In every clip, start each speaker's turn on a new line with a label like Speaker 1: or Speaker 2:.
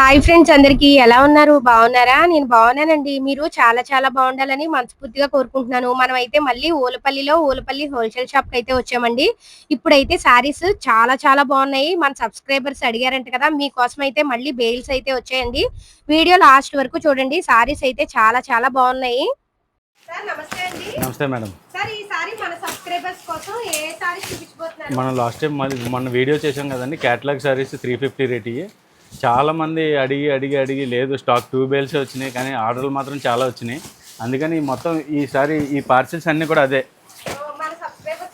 Speaker 1: Hi friends అందరికి ఎలా ఉన్నారు? బాగున్నారా? నేను బాగున్నానండి. మీరు చాలా చాలా బాగుండాలని మనస్ఫూర్తిగా కోరుకుంటున్నాను. మనం అయితే మళ్ళీ ఊలపల్లిలో ఊలపల్లి హోల్సేల్ షాప్కి అయితే వచ్చామండి. ఇప్పుడైతే సారీస్ చాలా చాలా బాగున్నాయి. మన సబ్స్క్రైబర్స్ అడిగారంట కదా మీకోసం అయితే మళ్ళీ బెయిల్స్ అయితే వచ్చాయండి. వీడియో లాస్ట్ వరకు చూడండి. సారీస్ అయితే చాలా చాలా బాగున్నాయి. సార్ నమస్తే అండి.
Speaker 2: నమస్తే మేడం.
Speaker 1: సార్ ఈ సారీ మన సబ్స్క్రైబర్స్ కోసం ఏ సారీ చూపించబోతున్నారు?
Speaker 2: మనం లాస్ట్ టైం మళ్ళీ మన వీడియో చేసాం కదండి catalogue saris three fifty rate ఇవి చాలా మంది అడిగి అడిగి అడిగి లేదు స్టాక్ టూ బేల్స్ వచ్చినాయి కానీ ఆర్డర్లు మాత్రం చాలా వచ్చినాయి. అందుకని మొత్తం ఈసారి ఈ పార్సిల్స్ అన్నీ కూడా అదే.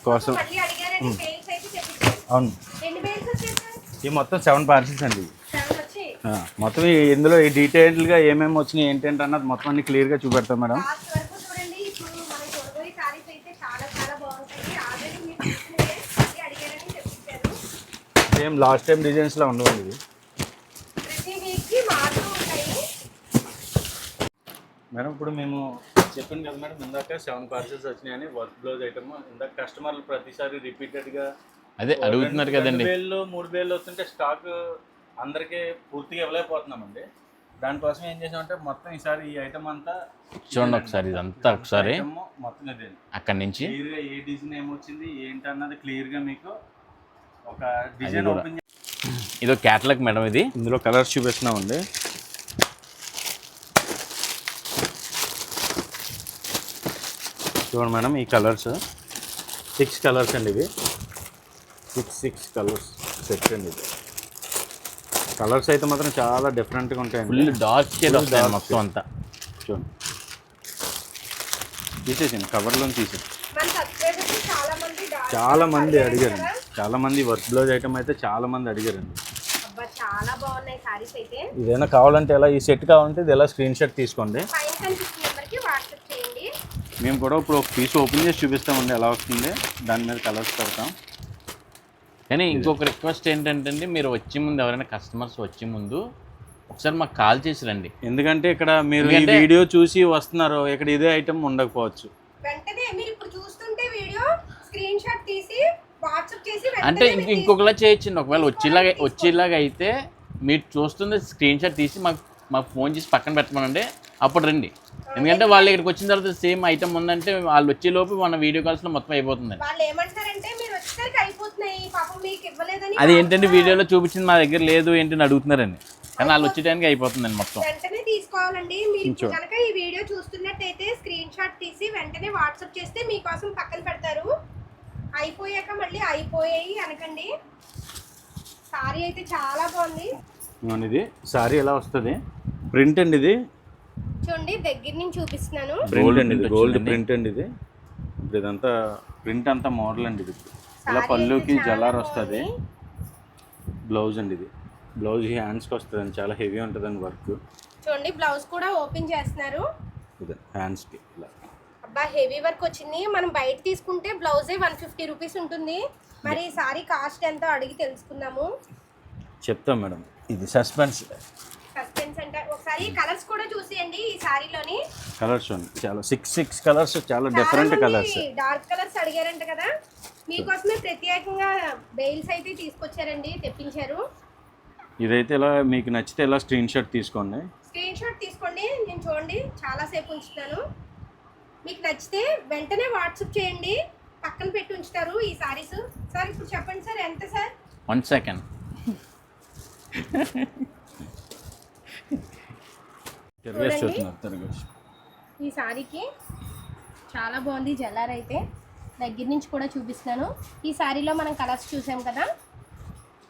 Speaker 2: కోసం. అవును. ఈ మొత్తం సెవెన్ పార్సిల్స్ అండి. మొత్తం ఇందులో ఈ డీటెయిల్డ్గా ఏమేమి వచ్చినాయి ఏంటంటే అన్నది మొత్తం అన్ని క్లియర్గా చూపెడతాం మేడం. సేమ్ లాస్ట్ టైం డిజైన్స్లో ఉండవండి ఇది
Speaker 1: ప్రతి వీక్కి మారుతూ ఉంటాయి
Speaker 2: మేడం ఇప్పుడు మేము చెప్పాను కదా మేడం ఇందాక సెవెన్ పార్సిల్స్ వచ్చినాయని వర్క్ బ్లౌజ్ ఐటమ్ ఇందాక కస్టమర్లు ప్రతిసారి రిపీటెడ్గా
Speaker 3: అదే అడుగుతున్నారు కదండి.
Speaker 2: రెండు వేలు మూడు వేలు వస్తుంటే స్టాక్ అందరికీ పూర్తిగా ఇవ్వలేకపోతున్నామండి. దానికోసం ఏం చేసామంటే మొత్తం ఈసారి ఈ ఐటమ్ అంతా
Speaker 3: చూడండి ఒకసారి ఇదంతా ఒకసారి.
Speaker 2: మొత్తం ఇదే.
Speaker 3: అక్కడి నుంచి?
Speaker 2: క్లియర్గా ఏ డిజైన్ ఏమొచ్చింది ఏంటి అన్నది క్లియర్గా మీకు ఒక డిజైన్. ఓపెన్
Speaker 3: ఇదో క్యాటలాగ్ మేడం ఇది.
Speaker 2: ఇందులో కలర్స్ చూపిస్తున్నామండి. చూడండి మేడం ఈ కలర్స్. సిక్స్ కలర్స్ అండి ఇవి. సిక్స్ సిక్స్ కలర్స్ సెట్ అండి ఇది కలర్స్ అయితే మాత్రం చాలా డిఫరెంట్గా ఉంటాయండి.
Speaker 3: ఫుల్ డార్క్ షేడ్ వస్తాయి మొత్తం అంతా.
Speaker 2: చూడండి. తీసేసింది కవర్లో తీసేసి
Speaker 1: మన సబ్స్క్రైబర్స్ చాలా మంది dark
Speaker 2: చాలా మంది
Speaker 1: అడిగారు
Speaker 2: అడిగారు
Speaker 1: కదా.
Speaker 2: చాలా మంది వర్క్ బ్లౌజ్ ఐటమ్ అయితే చాలా మంది అడిగారండి.
Speaker 1: అబ్బా చాలా బాగున్నాయి సారీస్ అయితే.
Speaker 2: ఇదైనా కావాలంటే ఎలా ఈ సెట్ కావాలంటే ఇది ఎలా స్క్రీన్ షాట్ తీసుకోండి
Speaker 1: పైన కనిపిస్తున్న నెంబర్కి వాట్సాప్ చేయండి
Speaker 2: మేము కూడా ఇప్పుడు ఒక పీస్ ఓపెన్ చేసి చూపిస్తామండి ఎలా వస్తుంది. దాని మీద కలర్స్ పెడతాం.
Speaker 3: కానీ ఇంకొక రిక్వెస్ట్ ఏంటంటే అండి, మీరు వచ్చే ముందు ఎవరైనా కస్టమర్స్ వచ్చే ముందు ఒకసారి మాకు కాల్ చేసి రండి.
Speaker 2: ఎందుకంటే ఇక్కడ మీరు ఈ వీడియో చూసి వస్తున్నారు ఇక్కడ ఇదే ఐటమ్ ఉండకపోవచ్చు.
Speaker 1: వెంటనే మీరు ఇప్పుడు చూస్తుంటే వీడియో స్క్రీన్ షాట్ తీసి వాట్సాప్ చేసి
Speaker 3: అంటే ఇంకొకలా చేయొచ్చండి. ఒకవేళ వచ్చేలాగా వచ్చేలాగా అయితే మీరు చూస్తుంది స్క్రీన్ షాట్ తీసి మాకు మాకు ఫోన్ చేసి పక్కన పెట్టమనండి. అప్పుడు రండి. ఎందుకంటే వాళ్ళు ఇక్కడికి వచ్చిన తర్వాత సేమ్ ఐటమ్ ఉందంటే వాళ్ళు వచ్చే లోపు మన వీడియో కాల్స్లో మొత్తం అయిపోతుందండి
Speaker 1: వాళ్ళు ఏమంటారంటే మీరు వచ్చేసరికి అయిపోతున్నాయి పాపం మీకు ఇవ్వలేదని
Speaker 3: అది ఏంటంటే వీడియోలో చూపించింది మా దగ్గర లేదు ఏంటని అడుగుతున్నారండి. కానీ వాళ్ళు వచ్చే టైంకి అయిపోతుందండి మొత్తం.
Speaker 1: వెంటనే తీసుకోవాలండి. మీరు. కనుక ఈ వీడియో చూస్తున్నట్టయితే స్క్రీన్ షాట్ తీసి వెంటనే వాట్సాప్ చేస్తే మీకోసం పక్కన పెడతారు. అయిపోయాక మళ్ళీ అయిపోయాయి అనకండి. సారీ అయితే చాలా బాగుంది.
Speaker 2: ఇది సారీ ఎలా వస్తుంది? ప్రింట్ అండి ఇది.
Speaker 1: చూడండి దగ్గర నుంచి చూపిస్తున్నాను.
Speaker 2: ప్రింట్ అండి ఇది. గోల్డ్. ప్రింట్ అండి ఇది. ఇప్పుడు ఇదంతా ప్రింట్ అంతా మోడల్ అండి ఇది. ఇలా పళ్ళుకి జలార్ వస్తుంది. బ్లౌజ్ అండి ఇది. బ్లౌజ్ హ్యాండ్స్కి వస్తుంది చాలా హెవీ ఉంటుందండి వర్క్
Speaker 1: చూడండి బ్లౌజ్ కూడా ఓపెన్ చేస్తున్నారు.
Speaker 2: ఇది హ్యాండ్స్కి ఇలా.
Speaker 1: అబ్బా హెవీ వర్క్ వచ్చింది. మనం బయట తీసుకుంటే బ్లౌజే వన్ ఫిఫ్టీ రూపీస్ ఉంటుంది. మరి ఈ సారీ కాస్ట్ ఎంతో అడిగి తెలుసుకుందాము.
Speaker 2: చెప్తాం మేడం. ఇది సస్పెన్స్
Speaker 1: ఒకసారి కలర్స్ కూడా చూసేయండి ఈ సారీలోని.
Speaker 2: కలర్స్ చాలా సిక్స్ సిక్స్ కలర్స్ చాలా డిఫరెంట్ కలర్స్
Speaker 1: డార్క్ కలర్స్ అడిగారంట కదా. మీకోసమే ప్రత్యేకంగా బెయిల్స్ అయితే తీసుకొచ్చారండి తెప్పించారు.
Speaker 2: ఇదైతే ఇలా మీకు నచ్చితే ఇలా స్క్రీన్ షాట్ తీసుకోండి.
Speaker 1: స్క్రీన్ షాట్ తీసుకోండి నేను చూడండి చాలా సేపు ఉంచుతాను మీకు నచ్చితే వెంటనే వాట్సాప్ చేయండి పక్కన పెట్టి ఉంచుతారు ఈ సారీస్ సార్ ఇప్పుడు చెప్పండి సార్ ఎంత సార్?
Speaker 3: వన్ సెకండ్
Speaker 2: తిరగేసి
Speaker 1: చూడండి.
Speaker 2: చూస్తున్నారు తిరగేసి
Speaker 1: ఈ సారీకి చాలా బాగుంది జల్లార్ అయితే. దగ్గర నుంచి కూడా చూపిస్తున్నాను. ఈ సారీలో మనం కలర్స్ చూసాం కదా?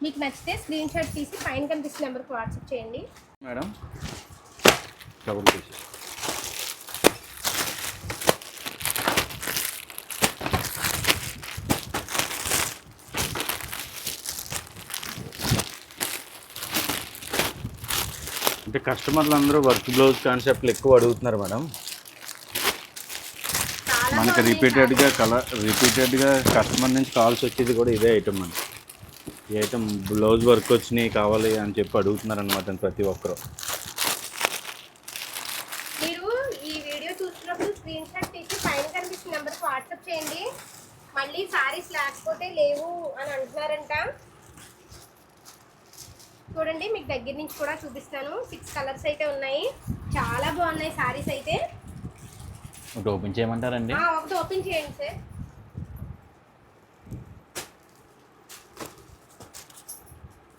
Speaker 1: మీకు నచ్చితే స్క్రీన్ షాట్ తీసి పైన కనిపిస్తున్న నెంబర్కి వాట్సాప్ చేయండి.
Speaker 2: మేడం అంటే కస్టమర్లు అందరూ వర్క్ బ్లౌజ్ కాన్సెప్ట్లు ఎక్కువ అడుగుతున్నారు మేడం. మనకి రిపీటెడ్గా కలర్ రిపీటెడ్గా కస్టమర్ నుంచి కాల్స్ వచ్చేది కూడా ఇదే ఐటమ్ అండి. ఈ ఐటమ్ బ్లౌజ్ వర్క్ వచ్చినాయి కావాలి అని చెప్పి అడుగుతున్నారు అనమాట ప్రతి ఒక్కరు.
Speaker 1: మీరు ఈ వీడియో చూస్తున్నప్పుడు స్క్రీన్ షాట్ తీసి పైన కనిపిస్తున్న నెంబర్కి వాట్సాప్ చేయండి. మళ్ళీ సారీస్ లేకపోతే లేవు అని అంటున్నారంట. చూడండి మీకు దగ్గర నుంచి కూడా చూపిస్తాను. సిక్స్ కలర్స్ అయితే ఉన్నాయి. చాలా బాగున్నాయి సారీస్ అయితే.
Speaker 3: ఒకటి ఓపెన్ చేయమంటారండి?
Speaker 1: ఒకటి ఓపెన్ చేయండి సార్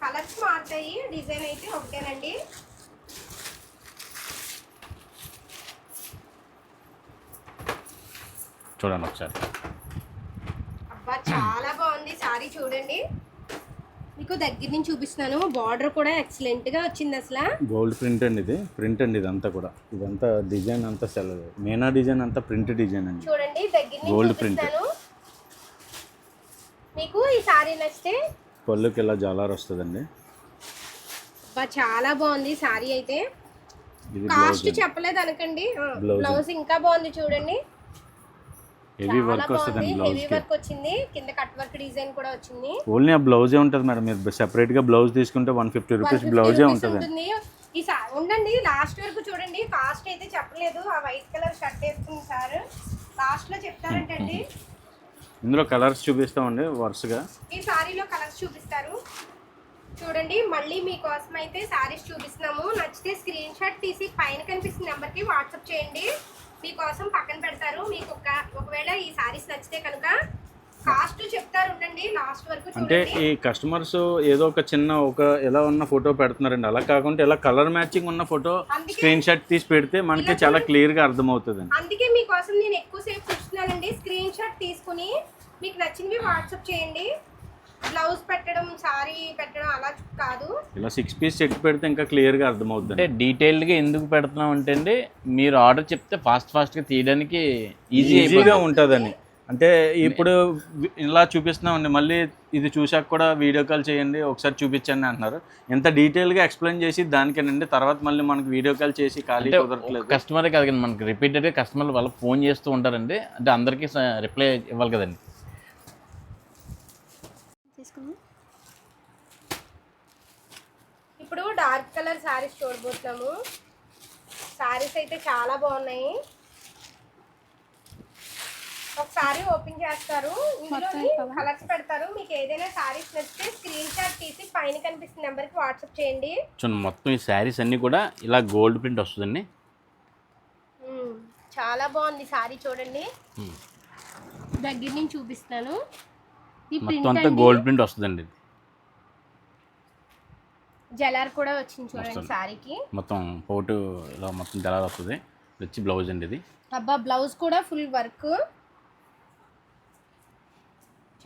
Speaker 1: కలర్స్ మారుతాయి డిజైన్ అయితే ఒకటేనండి.
Speaker 3: చూడండి ఒకసారి.
Speaker 1: అబ్బా చాలా బాగుంది సారీ చూడండి. మీకు దగ్గర నుంచి చూపిస్తున్నాను. బార్డర్ కూడా ఎక్సలెంట్గా వచ్చింది అసలు.
Speaker 2: గోల్డ్ ప్రింట్ అండి ఇది. ప్రింట్ అండి ఇదంతా కూడా. ఇదంతా డిజైన్ అంతా సెల్ మేనా డిజైన్ అంతా ప్రింట్ డిజైన్ అండి.
Speaker 1: చూడండి దగ్గర
Speaker 2: print.
Speaker 1: చూపిస్తాను మీకు ఈ సారీ నచ్చితే
Speaker 2: పళ్ళుకి ఇలా జాలార్ వస్తుందండి.
Speaker 1: చాలా బాగుంది సారీ అయితే. కాస్ట్ చెప్పలేదు అనకండి. బ్లౌజ్ ఇంకా బాగుంది చూడండి.
Speaker 2: హెవీ వర్క్ వస్తుందండి
Speaker 1: బాగుంది.
Speaker 2: బ్లౌజ్
Speaker 1: హెవీ వర్క్ వచ్చింది. కింద కట్ వర్క్ డిజైన్ కూడా వచ్చింది.
Speaker 2: ఓన్లీ ఆ బ్లౌజే ఉంటుంది మేడం. మీరు సెపరేట్గా బ్లౌజ్ తీసుకుంటే వన్ ఫిఫ్టీ రూపీస్
Speaker 1: 150
Speaker 2: బ్లౌజే
Speaker 1: ఉంటుంది. ఈ ఉండండి లాస్ట్ వరకు చూడండి. కాస్ట్ అయితే చెప్పలేదు. ఆ వైట్ కలర్ షర్ట్ వేసుకుని సార్. లాస్ట్లో చెప్తారంటండి
Speaker 2: ఇందులో కలర్స్ చూపిస్తామండి వరుసగా.
Speaker 1: ఈ సారీలో కలర్స్ చూపిస్తారు. చూడండి మళ్ళీ మీకోసం అయితే సారీస్ చూపిస్తున్నాము. నచ్చితే స్క్రీన్ షాట్ తీసి పైన కనిపిస్తున్న నెంబర్కి వాట్సాప్ చేయండి. మీకోసం పక్కన పెడతారు. మీకు ఒక ఒకవేళ ఈ సారీస్ నచ్చితే కనుక కాస్ట్ చెప్తారు. ఉండండి. లాస్ట్ వరకు
Speaker 2: అంటే ఈ కస్టమర్స్ ఏదో ఒక చిన్న ఒక ఎలా ఉన్న ఫోటో పెడుతున్నారండి. అలా కాకుండా ఇలా కలర్ మ్యాచింగ్ ఉన్న ఫోటో స్క్రీన్ షాట్ తీసి పెడితే మనకి చాలా క్లియర్గా అర్థమవుతుందండి.
Speaker 1: అందుకే మీకోసం నేను ఎక్కువసేపు చూస్తున్నానండి. స్క్రీన్ షాట్ తీసుకుని మీకు నచ్చినవి వాట్సాప్ చేయండి. బ్లౌజ్ పెట్టడం సారీ పెట్టడం అలా కాదు.
Speaker 2: ఇలా సిక్స్ పీస్ సెట్ పెడితే ఇంకా క్లియర్గా అర్థమవుతుంది
Speaker 3: అంటే డీటెయిల్డ్గా ఎందుకు పెడుతున్నాం అంటే అండి మీరు ఆర్డర్ చెప్తే ఫాస్ట్ ఫాస్ట్గా తీయడానికి ఈజీ
Speaker 2: ఈజీగా ఉంటుందని. అంటే ఇప్పుడు ఇలా చూపిస్తున్నామండి మళ్ళీ ఇది చూసాక కూడా వీడియో కాల్ చేయండి ఒకసారి చూపించండి అంటున్నారు. ఎంత డీటెయిల్గా ఎక్స్ప్లెయిన్ చేసి దానికేనండి తర్వాత మళ్ళీ మనకి వీడియో కాల్ చేసి ఖాళీ కుదరట్లేదు.
Speaker 3: కస్టమర్ కాదు మనకి రిపీటెడ్గా కస్టమర్లు వాళ్ళకి ఫోన్ చేస్తూ ఉంటారండి అంటే అందరికీ రిప్లై ఇవ్వాలి కదండి
Speaker 1: ఇప్పుడు డార్క్ కలర్ సారీస్ చూడబోతున్నాము. సారీస్ అయితే చాలా బాగున్నాయి. ఒకసారి ఓపెన్ చేస్తారు. ఇందులో కలర్స్ పెడతారు. మీకు ఏదైనా సారీస్ నచ్చితే స్క్రీన్ షాట్ తీసి పైన కనిపిస్తున్న నెంబర్కి వాట్సాప్ చేయండి.
Speaker 3: చూడండి మొత్తం ఈ శారీస్ అన్నీ కూడా ఇలా గోల్డ్ ప్రింట్ వస్తుందండి.
Speaker 1: చాలా బాగుంది సారీ చూడండి. దగ్గర నుంచి చూపిస్తాను ఈ ప్రింట్
Speaker 3: గోల్డ్ ప్రింట్ వస్తుందండి.
Speaker 1: జలార్ కూడా వచ్చింది చూడండి. సారీకి.
Speaker 3: మొత్తం పోటు ఇలా మొత్తం తెలాలి వస్తుంది. వచ్చి బ్లౌజ్ అండి ఇది.
Speaker 1: అబ్బా బ్లౌజ్ కూడా ఫుల్ వర్క్.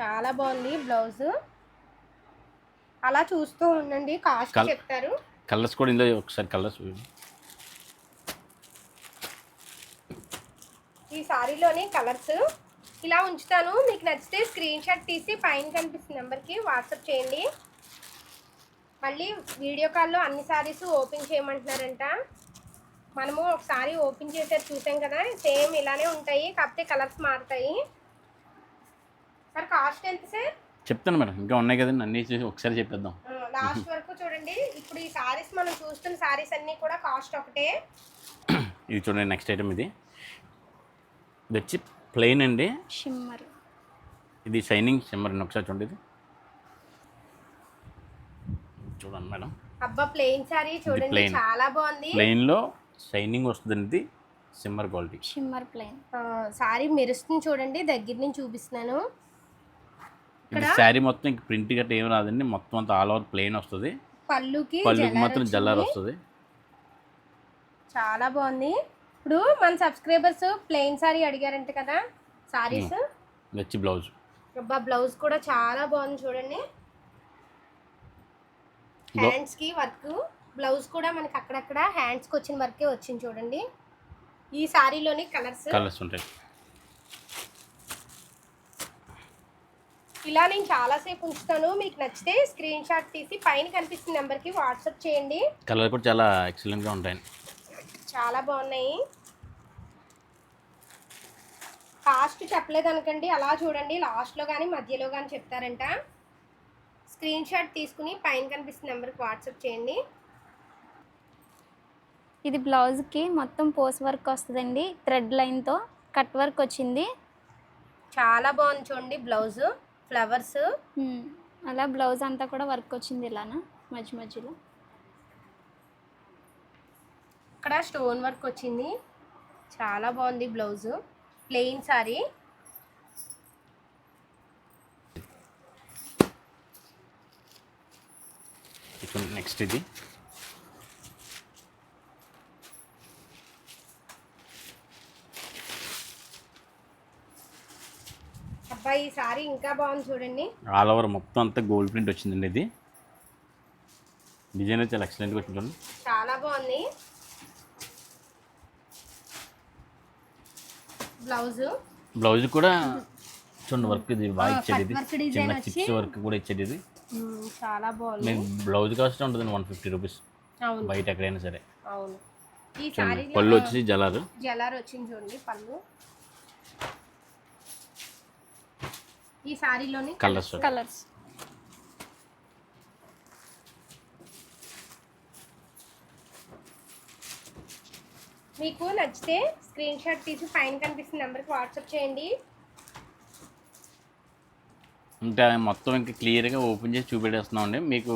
Speaker 1: చాలా బాగుంది బ్లౌజ్. అలా చూస్తూ ఉండండి కాస్ట్ చెప్తారు.
Speaker 3: కలర్స్ కూడా ఇందులో ఒకసారి కలర్స్
Speaker 1: ఈ సారీలోని కలర్స్. ఇలా ఉంచుతాను. మీకు నచ్చితే స్క్రీన్ షాట్ తీసి పైన కనిపిస్తున్న నెంబర్కి వాట్సాప్ చేయండి. మళ్ళీ వీడియో కాల్లో అన్ని సారీస్ ఓపెన్ చేయమంటున్నారంట. మనము ఒకసారి ఓపెన్ చేసేది చూసాం కదా సేమ్ ఇలానే ఉంటాయి కాకపోతే కలర్స్ మారుతాయి. సార్ కాస్ట్ ఎంత సార్?
Speaker 3: చెప్తాను మేడం ఇంకా ఉన్నాయి కదండి అన్నీ చూసి ఒకసారి చెప్పేద్దాం.
Speaker 1: లాస్ట్ వరకు చూడండి. ఇప్పుడు ఈ సారీస్ మనం చూస్తున్న సారీస్ అన్నీ కూడా కాస్ట్ ఒకటే.
Speaker 3: ఇది చూడండి నెక్స్ట్ ఐటమ్ ఇది. ఇది వచ్చి ప్లెయిన్ అండి.
Speaker 1: షిమ్మర్.
Speaker 3: ఇది షైనింగ్ షిమ్మర్ అండి ఒకసారి చూడండి ఇది. చూడండి మేడం.
Speaker 1: అబ్బా ప్లెయిన్ సారీ చూడండి
Speaker 3: plain.
Speaker 1: చాలా బాగుంది.
Speaker 3: ప్లెయిన్లో షైనింగ్ వస్తుందండి ఇది సిమ్మర్ క్వాలిటీ
Speaker 4: షిమ్మర్ ప్లేన్
Speaker 1: ఆ, సారీ మెరుస్తుంది చూడండి దగ్గర నుంచి చూపిస్తున్నాను.
Speaker 3: ఇది శారీ మొత్తం ఇంక ప్రింట్ గట్రా ఏం రాదండి మొత్తం అంతా ఆల్ ఓవర్ ప్లెయిన్ వస్తుంది.
Speaker 1: పళ్ళుకి
Speaker 3: పళ్ళుకి మాత్రం జల్లార్
Speaker 1: వచ్చింది.
Speaker 3: వస్తుంది.
Speaker 1: చాలా బాగుంది. ఇప్పుడు మన సబ్స్క్రైబర్స్ ప్లెయిన్ సారీ అడిగారంట కదా సారీస్
Speaker 3: వచ్చి బ్లౌజ్.
Speaker 1: అబ్బా బ్లౌజ్ కూడా చాలా బాగుంది చూడండి.
Speaker 3: బ్లౌ-
Speaker 1: హ్యాండ్స్కి వర్క్ బ్లౌజ్ కూడా మనకి అక్కడక్కడ హ్యాండ్స్కి వచ్చిన వర్కే వచ్చింది చూడండి. ఈ సారీలోని కలర్స్.
Speaker 3: కలర్స్ ఉంటాయి.
Speaker 1: ఇలా నేను చాలాసేపు ఉంచుతాను. మీకు నచ్చితే స్క్రీన్ షాట్ తీసి పైన కనిపిస్తున్న నెంబర్కి వాట్సాప్ చేయండి.
Speaker 3: కలర్ కూడా చాలా ఎక్సలెంట్గా ఉంటాయండి
Speaker 1: చాలా బాగున్నాయి. కాస్ట్ చెప్పలేదు అనకండి అలా చూడండి. లాస్ట్లో కానీ మధ్యలో కానీ చెప్తారంట. స్క్రీన్ షాట్ తీసుకుని పైన కనిపిస్తున్న నెంబర్కి వాట్సాప్ చేయండి.
Speaker 4: ఇది బ్లౌజ్కి మొత్తం పోస్ వర్క్ వస్తుందండి. థ్రెడ్ లైన్తో కట్ వర్క్ వచ్చింది.
Speaker 1: చాలా బాగుంది చూడండి బ్లౌజ్ ఫ్లవర్స్.
Speaker 4: అలా బ్లౌజ్ అంతా కూడా వర్క్ వచ్చింది ఇలానా మధ్య మధ్యలో?
Speaker 1: ఇక్కడ స్టోన్ వర్క్ వచ్చింది. చాలా బాగుంది బ్లౌజ్. ప్లెయిన్ సారీ.
Speaker 3: ఇప్పుడు నెక్స్ట్ ఇది.
Speaker 1: అబ్బాయి ఈ సారీ ఇంకా బాగుంది చూడండి.
Speaker 3: ఆల్ ఓవర్ మొత్తం అంతా గోల్డ్ ప్రింట్ వచ్చిందండి ఇది. డిజైన్ చాలా ఎక్సలెంట్గా వచ్చింది చూడండి.
Speaker 1: చాలా బాగుంది. బ్లౌజ్
Speaker 3: బ్లౌజ్ కూడా చూడండి వర్క్ ఇది బాగా
Speaker 1: ఆ,
Speaker 3: ఇచ్చాడు ఇది. చిన్న చిప్స్ వర్క్ కూడా ఇచ్చాడు ఇది.
Speaker 1: చాలా బాగుంది.
Speaker 3: మీకు బ్లౌజ్ కాస్ట్ ఉంటుంది వన్ ఫిఫ్టీ రూపీస్.
Speaker 1: అవును.
Speaker 3: బయట ఎక్కడైనా సరే.
Speaker 1: అవును. ఈ సారీ
Speaker 3: పళ్ళు వచ్చి జలారు
Speaker 1: జలార్ వచ్చింది చూడండి పళ్ళు. ఈ సారీలోని
Speaker 3: కలర్స్
Speaker 4: కలర్స్
Speaker 1: మీకు నచ్చితే స్క్రీన్ షాట్ తీసి పైన కనిపిస్తున్న నెంబర్కి వాట్సాప్ చేయండి.
Speaker 3: ఇంకా మొత్తం ఇంకా క్లియర్గా ఓపెన్ చేసి చూపెట్టేస్తున్నాం అండి. మీకు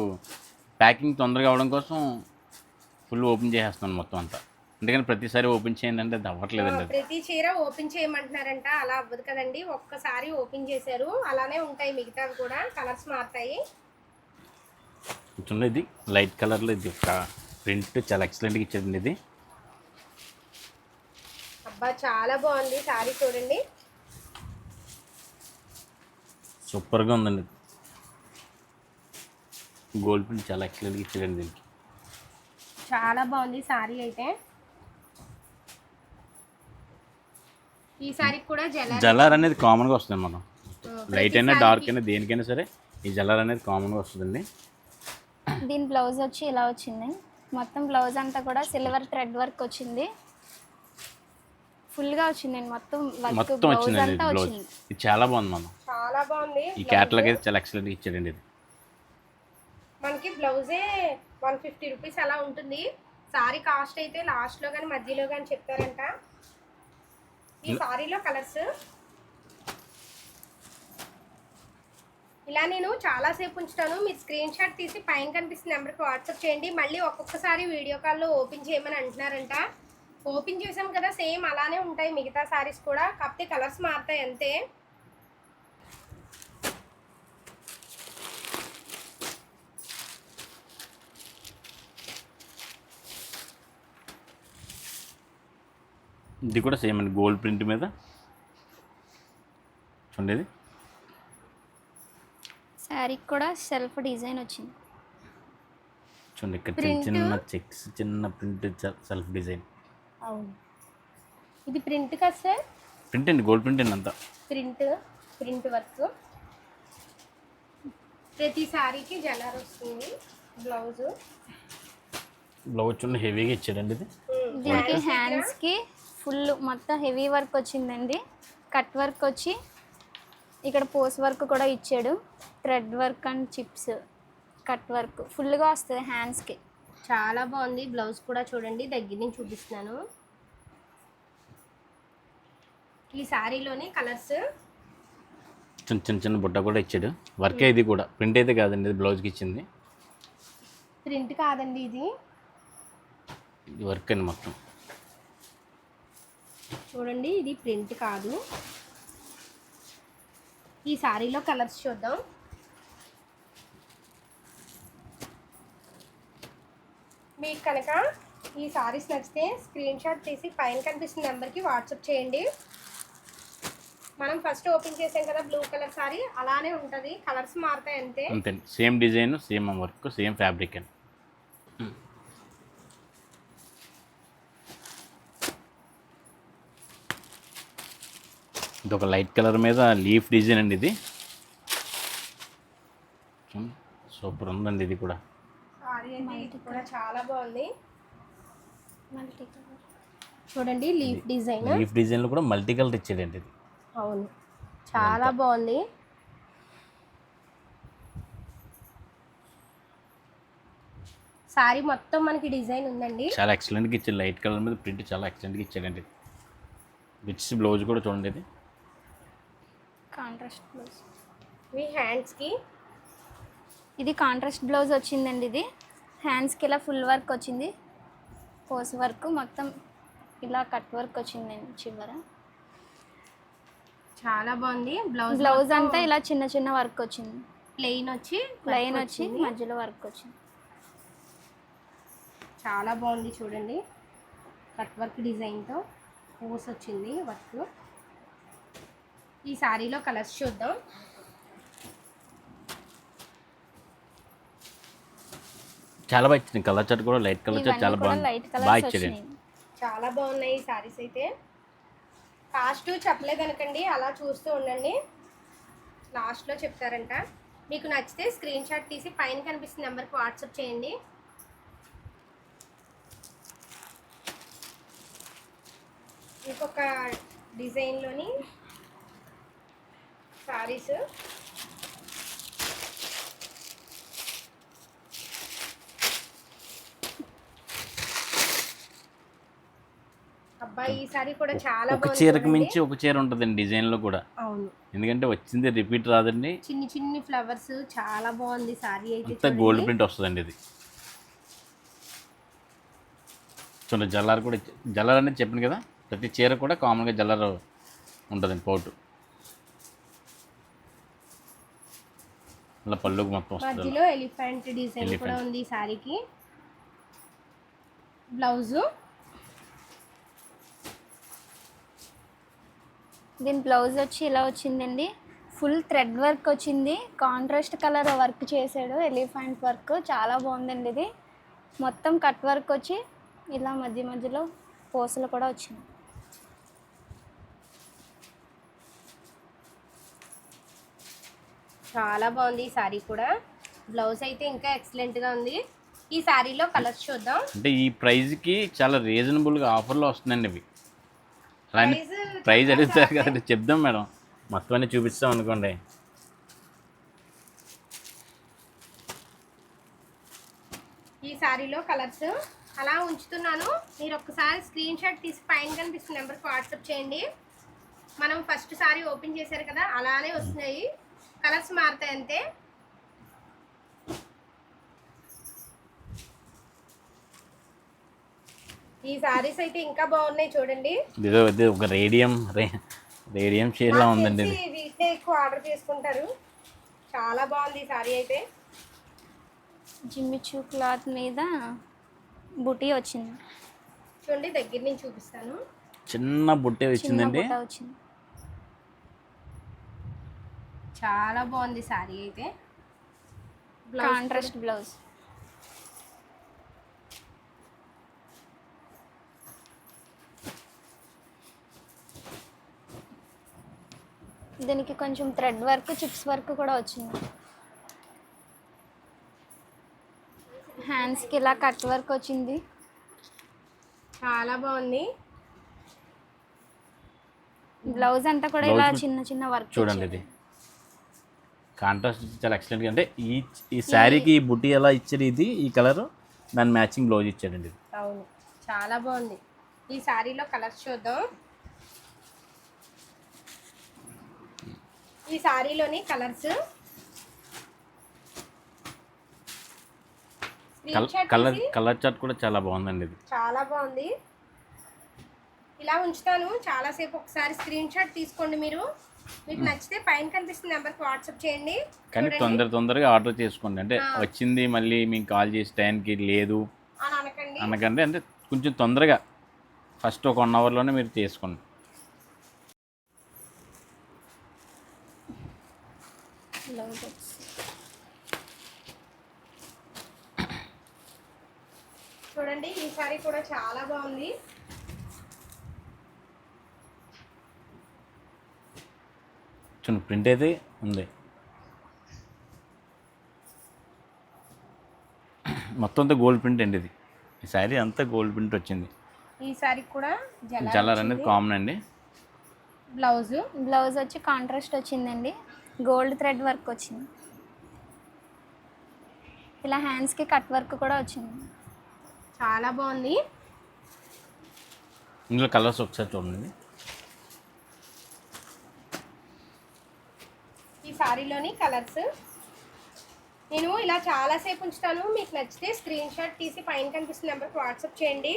Speaker 3: ప్యాకింగ్ తొందరగా అవడం కోసం ఫుల్ ఓపెన్ చేసేస్తున్నాను మొత్తం అంతా. ఎందుకని ప్రతిసారి ఓపెన్ చేయండి అంటే అది అవ్వట్లేదండి
Speaker 1: ప్రతి చీర ఓపెన్ చేయమంటున్నారంట అలా అవ్వదు కదండి. ఒక్కసారి ఓపెన్ చేశారు అలానే ఉంటాయి మిగతావి కూడా కలర్స్ మారుతాయి.
Speaker 3: ఇది లైట్ కలర్లో ఇది ఒక ప్రింట్ చాలా ఎక్సలెంట్గా ఇచ్చేదండి ఇది.
Speaker 1: అబ్బా చాలా బాగుంది. సారీ చూడండి.
Speaker 3: సూపర్గా ఉందండి. గోల్డ్ ప్రింట్ చాలా ఎక్సలెంట్గా ఇచ్చాడండి దీనికి.
Speaker 1: చాలా బాగుంది సారీ అయితే. ఈ సారీకి కూడా జల
Speaker 3: జలార్ అనేది కామన్గా వస్తుంది మనం లైట్ అయినా డార్క్ అయినా దేనికైనా సరే ఈ జలార్ అనేది కామన్గా వస్తుందండి.
Speaker 4: దీని బ్లౌజ్ వచ్చి ఇలా వచ్చింది. మొత్తం బ్లౌజ్ అంతా కూడా సిల్వర్ థ్రెడ్ వర్క్ వచ్చింది. ఫుల్గా మొత్తం వర్క్
Speaker 3: మొత్తం
Speaker 4: బ్లౌజ్
Speaker 3: వచ్చిందండి బ్లౌజ్
Speaker 4: వచ్చింది.
Speaker 3: ఇది చాలా బాగుంది మనం
Speaker 1: చాలా బాగుంది.
Speaker 3: ఈ క్యాట్లాగ్ అయితే చాలా ఎక్సలెంట్గా ఇచ్చాడండి ఇది.
Speaker 1: మనకి బ్లౌజే వన్ ఫిఫ్టీ రూపీస్ అలా ఉంటుంది. సారీ కాస్ట్ అయితే లాస్ట్లో కానీ మధ్యలో కానీ చెప్పారంట. ఈ సారీలో కలర్స్ ఇలా నేను చాలాసేపు ఉంచుతాను. మీరు స్క్రీన్ షాట్ తీసి పైన కనిపిస్తున్న నెంబర్కి వాట్సాప్ చేయండి. మళ్ళీ ఒక్కొక్కసారి వీడియో కాల్లో ఓపెన్ చేయమని అంటున్నారంట. ఓపెన్ చేసాం కదా సేమ్ అలానే ఉంటాయి మిగతా సారీస్ కూడా. కాకపోతే కలర్స్ మారుతాయి అంతే.
Speaker 3: ఇది కూడా సేమ్ అండి గోల్డ్ ప్రింట్ మీద. చూడండి
Speaker 4: శారీకి కూడా సెల్ఫ్ డిజైన్ వచ్చింది.
Speaker 3: చూడండి ఇక్కడ చిన్న చిన్న చెక్స్ చిన్న ప్రింట్ సెల్ఫ్ డిజైన్.
Speaker 1: అవును. ఇది ప్రింట్ కదా సార్?
Speaker 3: ప్రింట్ అండి గోల్డ్ ప్రింట్ అండి అంతా.
Speaker 1: Print print work. ప్రతి సారీకి జలర్ వస్తుంది బ్లౌజ్.
Speaker 3: బ్లౌజ్ చూడండి హెవీగా ఇచ్చాడండి ఇది.
Speaker 4: దీనికి హ్యాండ్స్కి ఫుల్ మొత్తం హెవీ వర్క్ వచ్చిందండి. కట్ వర్క్ వచ్చి ఇక్కడ పోస్ వర్క్ కూడా ఇచ్చాడు. Thread work and chips cut work. ఫుల్గా వస్తుంది హ్యాండ్స్కి.
Speaker 1: చాలా బాగుంది. బ్లౌజ్ కూడా చూడండి దగ్గర నుంచి చూపిస్తున్నాను. ఈ సారీలోనే కలర్స్.
Speaker 3: చిన్న చిన్న చిన్న బుట్ట కూడా ఇచ్చాడు. వర్కే ఇది కూడా. ప్రింట్ అయితే కాదండి ఇది బ్లౌజ్కి ఇచ్చింది.
Speaker 1: ప్రింట్ కాదండి ఇది.
Speaker 3: ఇది వర్క్ అండి మొత్తం.
Speaker 1: చూడండి ఇది ప్రింట్ కాదు. ఈ సారీలో కలర్స్ చూద్దాం. మీకు కనుక ఈ సారీస్ నచ్చితే స్క్రీన్ షాట్ తీసి పైన కనిపిస్తున్న నెంబర్కి వాట్సాప్ చేయండి. మనం ఫస్ట్ ఓపెన్ చేసాం కదా బ్లూ కలర్ సారీ అలానే ఉంటుంది. కలర్స్ మారుతాయి అంతే.
Speaker 3: అంతే. Same design same work same fabric అండి ఇది ఒక లైట్ కలర్ మీద లీఫ్ డిజైన్ అండి ఇది. సూపర్ ఉందండి ఇది కూడా.
Speaker 1: అయితే ఇది కూడా చాలా బాగుంది.
Speaker 4: మల్టీ కలర్
Speaker 1: చూడండి లీఫ్ డిజైన్
Speaker 3: లీఫ్ డిజైన్లో కూడా మల్టీ కలర్ ఇచ్చాడండి ఇది.
Speaker 1: అవును. చాలా బాగుంది. సారీ మొత్తం మనకి డిజైన్ ఉందండి.
Speaker 3: చాలా ఎక్సలెంట్గా ఇచ్చాడు లైట్ కలర్ మీద ప్రింట్ చాలా ఎక్సలెంట్గా ఇచ్చాడండి విచ్ బ్లౌజ్ కూడా చూడండి ఇది.
Speaker 4: కాంట్రాస్ట్ బ్లౌజ్
Speaker 1: మీ హ్యాండ్స్కి
Speaker 4: ఇది కాంట్రాస్ట్ బ్లౌజ్ వచ్చిందండి ఇది. హ్యాండ్స్కి ఇలా ఫుల్ వర్క్ వచ్చింది. పోస్ వర్క్ మొత్తం ఇలా కట్ వర్క్ వచ్చిందండి చివర.
Speaker 1: చాలా బాగుంది. బ్లౌజ్
Speaker 4: బ్లౌజ్ అంతా ఇలా చిన్న చిన్న వర్క్ వచ్చింది.
Speaker 1: ప్లెయిన్ వచ్చి work
Speaker 4: వచ్చి
Speaker 1: వచ్చింది.
Speaker 4: మధ్యలో వర్క్ వచ్చింది.
Speaker 1: చాలా బాగుంది చూడండి. కట్ వర్క్ డిజైన్తో పూస్ వచ్చింది వర్క్. ఈ శారీలో కలర్స్ చూద్దాం.
Speaker 3: చాలా బాగా ఇచ్చింది. కలర్ చార్ట్ కూడా లైట్ కలర్ చార్ట్ చాలా బాగుంది.
Speaker 4: లైట్
Speaker 3: బాగా ఇచ్చాడు.
Speaker 4: వచ్చినాయి.
Speaker 1: చాలా బాగున్నాయి ఈ శారీస్ అయితే. కాస్ట్ చెప్పలేదనకండి అలా చూస్తూ ఉండండి. లాస్ట్లో చెప్తారంట. మీకు నచ్చితే స్క్రీన్ షాట్ తీసి పైన కనిపిస్తున్న నెంబర్కి వాట్సాప్ చేయండి. ఇంకొక డిజైన్లోని శారీస్ అబ్బాయి ఈ సారీ కూడా చాలా
Speaker 3: ఒక చీరకు. మించి ఒక చీర ఉంటుందండి డిజైన్లో కూడా.
Speaker 1: అవును.
Speaker 3: ఎందుకంటే వచ్చింది రిపీట్ రాదండి.
Speaker 1: చిన్ని చిన్ని ఫ్లవర్స్ చాలా బాగుంది సారీ అయితే
Speaker 3: అంతా. గోల్డ్ ప్రింట్ వస్తుందండి ఇది. చూడండి జల్లార్ కూడా జల్లార్ అనేది చెప్పాను కదా ప్రతి చీర కూడా కామన్గా జల్లార్ ఉంటుందండి పౌటు. అలా పళ్ళుకి మొత్తం వస్తుంది
Speaker 1: మధ్యలో ఎలిఫెంట్ డిజైన్ కూడా. ఉంది ఈ సారీకి. బ్లౌజు.
Speaker 4: దీని బ్లౌజ్ వచ్చి ఇలా వచ్చిందండి. ఫుల్ థ్రెడ్ వర్క్ వచ్చింది. కాంట్రాస్ట్ కలర్ వర్క్ చేశాడు. Elephant work. చాలా బాగుందండి ఇది. మొత్తం కట్ వర్క్ వచ్చి ఇలా మధ్య మధ్యలో పూసలు కూడా వచ్చింది
Speaker 1: చాలా బాగుంది ఈ సారీ కూడా. బ్లౌజ్ అయితే ఇంకా ఎక్సలెంట్గా ఉంది. ఈ సారీలో కలర్స్ చూద్దాం.
Speaker 3: అంటే ఈ ప్రైస్కి చాలా రీజనబుల్గా ఆఫర్లో వస్తుందండి ఇవి. అలానే ప్రైస్ అడుగుతారు కదండి చెప్దాం మేడం. మొత్తం అన్ని చూపిస్తాం అనుకోండి.
Speaker 1: ఈ సారీలో కలర్స్ అలా ఉంచుతున్నాను. మీరు ఒక్కసారి స్క్రీన్ షాట్ తీసి పైన కనిపిస్తున్న నెంబర్కి వాట్సాప్ చేయండి. మనం ఫస్ట్ సారీ ఓపెన్ చేశారు కదా అలానే వస్తున్నాయి. కలర్స్ మారుతాయి అంతే ఈ సారీస్ అయితే ఇంకా బాగున్నాయి చూడండి.
Speaker 3: ఇదో ఇది ఒక రేడియం రేడియం షేడ్లా
Speaker 1: నాకు
Speaker 3: ఉందండి ఇది.
Speaker 1: వీటినే ఎక్కువ ఆర్డర్ చేసుకుంటారు చాలా బాగుంది ఈ సారీ అయితే.
Speaker 4: జిమ్మిచూ క్లాత్ మీద బుటీ వచ్చింది.
Speaker 1: చూడండి దగ్గర నుంచి చూపిస్తాను.
Speaker 3: చిన్న బుట్టే వచ్చిందండి.
Speaker 4: బుట్ట వచ్చింది.
Speaker 1: చాలా బాగుంది సారీ అయితే. బ్లౌజ్
Speaker 4: కాంట్రాస్ట్ బ్లౌజ్ దీనికి కొంచెం థ్రెడ్ వర్క్ చిప్స్ వర్క్ కూడా వచ్చింది. హ్యాండ్స్కి ఇలా కట్ వర్క్ వచ్చింది.
Speaker 1: చాలా బాగుంది.
Speaker 4: బ్లౌజ్ అంతా కూడా ఇలా
Speaker 3: Blouse
Speaker 4: చిన్న చిన్న వర్క్
Speaker 3: చూడండి ఇది. కాంట్రాస్ట్ చాలా ఎక్సలెంట్గా అంటే ఈ ఈ శారీకి ఈ బుట్టి ఎలా ఇచ్చాడు ఇది? ఈ కలర్? దాని మ్యాచింగ్ బ్లౌజ్ ఇచ్చాడండి
Speaker 1: అవును. చాలా బాగుంది. ఈ సారీలో కలర్స్ చూద్దాం. ఈ సారీలోని కలర్స్.
Speaker 3: కలర్ కలర్ చార్ట్ కూడా చాలా బాగుందండి ఇది.
Speaker 1: చాలా బాగుంది. ఇలా ఉంచుతాను. చాలాసేపు ఒకసారి స్క్రీన్ షాట్ తీసుకోండి మీరు. మీకు నచ్చితే పైన కనిపిస్తున్న నెంబర్కి వాట్సాప్ చేయండి.
Speaker 3: కానీ. తొందర తొందరగా ఆర్డర్ చేసుకోండి. అంటే. వచ్చింది మళ్ళీ మీకు కాల్ చేసి టైంకి లేదు.
Speaker 1: అని అనకండి.
Speaker 3: అనకండి అంటే కొంచెం తొందరగా ఫస్ట్ ఒక వన్ అవర్లోనే మీరు చేసుకోండి
Speaker 4: బ్లౌజ్ వచ్చి
Speaker 1: చూడండి ఈ సారీ కూడా చాలా బాగుంది.
Speaker 3: చూడండి ప్రింట్ అయితే ఉంది. మొత్తం అంతా గోల్డ్ ప్రింట్ అండి ఇది. ఈ శారీ అంతా గోల్డ్ ప్రింట్ వచ్చింది.
Speaker 1: ఈ సారీ కూడా జల
Speaker 3: జలర్ అనేది కామన్ అండి.
Speaker 1: బ్లౌజ్.
Speaker 4: బ్లౌజ్ వచ్చి కాంట్రాస్ట్ వచ్చిందండి. గోల్డ్ థ్రెడ్ వర్క్ వచ్చింది. ఇలా హ్యాండ్స్కి కట్ వర్క్ కూడా వచ్చింది.
Speaker 1: చాలా బాగుంది.
Speaker 3: ఇందులో కలర్స్ ఒకసారి చూడండి.
Speaker 1: ఈ సారీలోని కలర్స్. నేను ఇలా చాలాసేపు ఉంచుతాను. మీకు నచ్చితే స్క్రీన్ షాట్ తీసి పైన కనిపిస్తున్న నెంబర్కి వాట్సాప్ చేయండి.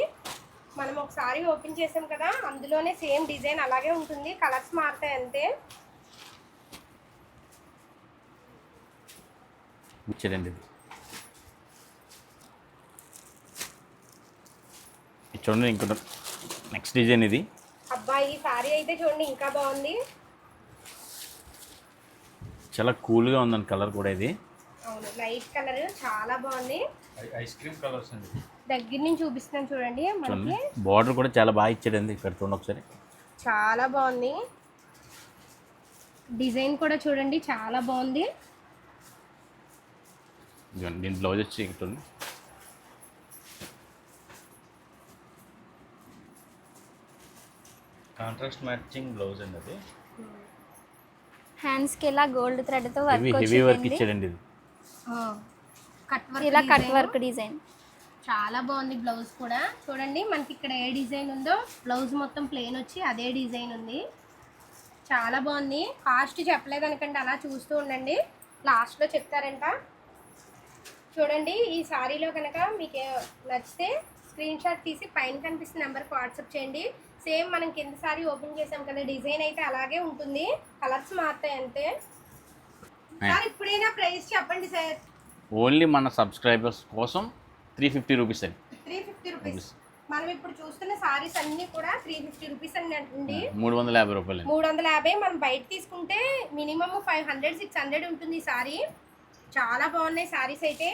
Speaker 1: మనం ఒకసారి ఓపెన్ చేసాం కదా అందులోనే సేమ్ డిజైన్ అలాగే ఉంటుంది. కలర్స్ మారుతాయి అంతే.
Speaker 3: ఇచ్చాడండి ఇది ఇది చూడండి ఇంకొక నెక్స్ట్ డిజైన్ ఇది.
Speaker 1: అబ్బా ఈ సారీ అయితే చూడండి ఇంకా బాగుంది.
Speaker 3: చాలా కూల్గా ఉందండి కలర్ కూడా ఇది.
Speaker 1: అవును లైట్ కలర్ చాలా బాగుంది.
Speaker 2: ఐస్ క్రీమ్ కలర్స్ అండి.
Speaker 1: దగ్గర నుంచి చూపిస్తున్నాను చూడండి మనకి.
Speaker 3: బార్డర్ కూడా చాలా బాగా ఇచ్చాడండి ఇక్కడ చూడండి ఒకసారి.
Speaker 1: చాలా బాగుంది. డిజైన్ కూడా చూడండి చాలా బాగుంది.
Speaker 3: దీని బ్లౌజ్ వచ్చి ఇక్కడ
Speaker 2: కాంట్రాస్ట్ మ్యాచింగ్ బ్లౌజ్ అండి అది.
Speaker 4: హ్యాండ్స్కి ఇలా గోల్డ్ థ్రెడ్తో వర్క్
Speaker 3: హెవీ వర్క్ ఇచ్చాడండి ఇది.
Speaker 1: కట్ వర్క్
Speaker 4: ఇలా కట్. వర్క్ డిజైన్
Speaker 1: చాలా బాగుంది బ్లౌజ్ కూడా. చూడండి మనకి ఇక్కడ ఏ డిజైన్ ఉందో. బ్లౌజ్ మొత్తం ప్లెయిన్ వచ్చి అదే డిజైన్ ఉంది. చాలా బాగుంది. కాస్ట్ చెప్పలేదు అనుకండి అలా చూస్తూ ఉండండి. లాస్ట్లో చెప్తారంట. చూడండి ఈ సారీలో కనుక మీకు నచ్చితే స్క్రీన్ షాట్ తీసి పైన కనిపిస్తున్న నెంబర్కి వాట్సాప్ చేయండి. సేమ్ మనం కింద సారీ ఓపెన్ చేసాం కదా డిజైన్ అయితే అలాగే ఉంటుంది. కలర్స్ మారుతాయి అంతే. సార్ ఇప్పుడైనా ప్రైస్ చెప్పండి సార్
Speaker 3: ఓన్లీ మన సబ్స్క్రైబర్స్ కోసం త్రీ ఫిఫ్టీ రూపీస్ అండి.
Speaker 1: త్రీ ఫిఫ్టీ రూపీస్ మనం ఇప్పుడు చూస్తున్న సారీస్ అన్ని కూడా త్రీ ఫిఫ్టీ రూపీస్ అని అండి
Speaker 3: మూడు వందల యాభై రూపాయలు
Speaker 1: మూడు వందల యాభై మనం బయట తీసుకుంటే minimum five hundred six hundred ఉంటుంది ఈ సారీ. చాలా బాగున్నాయి సారీస్ అయితే.